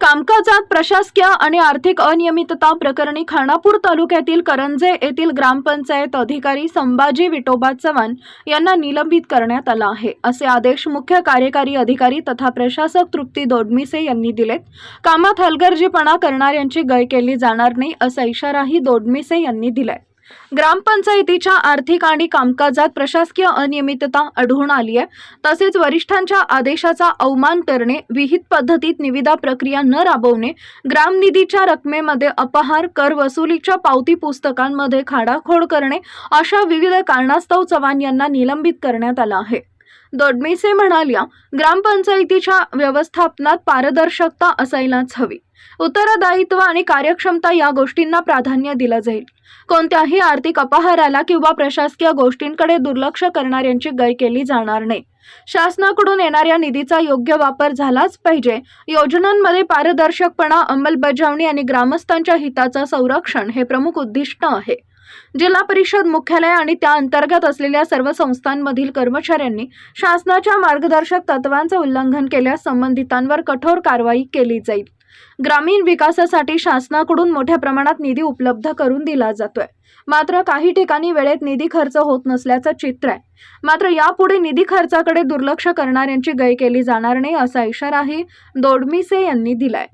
कामकाजात प्रशासकीय आणि आर्थिक अनियमितता प्रकरणी खानापूर तालुक्यातील करंजे येथील ग्रामपंचायत अधिकारी संभाजी विटोबा चव्हाण यांना निलंबित करण्यात आला आहे. असे आदेश मुख्य कार्यकारी अधिकारी तथा प्रशासक तृप्ती दोडमिसे यांनी दिलेत. कामात हलगर्जीपणा करणाऱ्यांची गय केली जाणार नाही असा इशाराही दोडमिसे यांनी दिलाय. ग्रामपंचायतीच्या आर्थिक आणि कामकाजात प्रशासकीय अनियमितता आढळून आली आहे. तसेच वरिष्ठांच्या आदेशाचा अवमान करणे विहित पद्धतीत निविदा प्रक्रिया न राबवणे ग्रामनिधीच्या रकमेमध्ये अपहार कर वसुलीच्या पावती पुस्तकांमध्ये खाडाखोड करणे अशा विविध कारणास्तव चव्हाण यांना निलंबित करण्यात आलं आहे. दोडमेसे म्हणाल्या ग्रामपंचायतीच्या व्यवस्थापनात पारदर्शकता असायलाच हवी. उत्तरदायित्व आणि कार्यक्षमता या गोष्टींना प्राधान्य दिलं जाईल. कोणत्याही आर्थिक अपहाराला किंवा प्रशासकीय गोष्टींकडे दुर्लक्ष करणाऱ्यांची गय केली जाणार नाही. शासनाकडून येणाऱ्या निधीचा योग्य वापर झालाच पाहिजे. योजनांमध्ये पारदर्शकपणा अंमलबजावणी आणि ग्रामस्थांच्या हिताचं संरक्षण हे प्रमुख उद्दिष्ट आहे. जिल्हा परिषद मुख्यालय आणि त्या अंतर्गत असलेल्या सर्व संस्थांमधील कर्मचाऱ्यांनी शासनाच्या मार्गदर्शक तत्वांचे उल्लंघन केल्यास संबंधितांवर कठोर कारवाई केली जाईल. ग्रामीण विकासासाठी शासनाकडून मोठ्या प्रमाणात निधी उपलब्ध करून दिला जातोय. मात्र काही ठिकाणी वेळेत निधी खर्च होत नसल्याचं चित्र आहे. मात्र यापुढे निधी खर्चाकडे दुर्लक्ष करणाऱ्यांची गय केली जाणार नाही असा इशाराही दोडमिसे यांनी दिलाय.